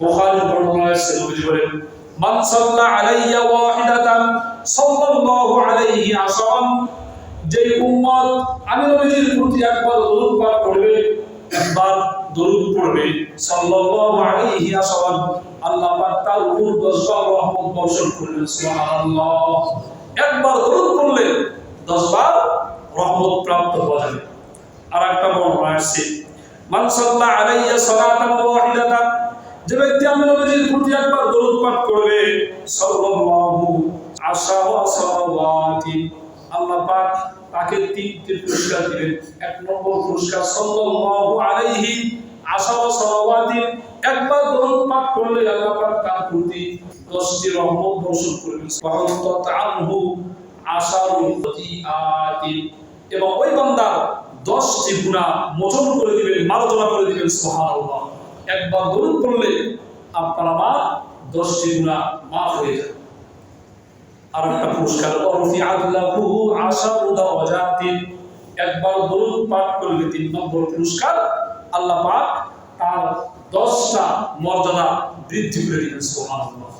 বুখারী বর্ণনা আছে নবীজি বলেন, মান সাল্লা আলাইয়া ওয়াহিদাতান সাল্লাল্লাহু আলাইহি আশরান যে উম্মত আমি নবীজির প্রতি একবার দরুদ পাঠ করবে একবার দরুদ পড়বে, সাল্লাল্লাহু আলাইহি আশরান আল্লাহ পাক তার উপর 10 বার রহমত বর্ষণ করবেন সুবহানাল্লাহ। একবার দরুদ পড়লে 10 বার রহমত প্রাপ্ত হওয়া যাবে। আর একটা বর্ণনা আছে মান সাল্লা আলাইয়া সালাতান ওয়াহিদাতান যে ব্যক্তি আমি নবীজির প্রতি একবার দরুদ পাঠ করবে, সাল্লাল্লাহু আশারা সালাওয়াতি, আল্লাহ পাক তাকে তিনটি পুরস্কার দিবেন। এক নম্বর পুরস্কার, সাল্লাল্লাহু আলাইহি আশারা সালাওয়াতি, একবার দরুদ পাঠ করলে আল্লাহ পাক তার প্রতি দশটি রহমত বর্ষণ করবেন ওয়াহত্তাত আনহু আশারুল খতিআতি, এবং ওই বান্দার দশটি গুণা মোচন করে দিবেন, মার্জনা করে দিবেন, সুবহানাল্লাহ। একবার দরুদ পড়লে আপনার আমার দশটি গুণা মাফ হয়ে যাবে আর একটা পুরস্কার অরফি আল্লাহু আশারু দাওয়াজাতিন। একবার দরুদ পাঠ করলে তিন নম্বর পুরস্কার আল্লাহ পাক তার দশটা মর্যাদা বৃদ্ধি করে দিবেন সুবহানাল্লাহ।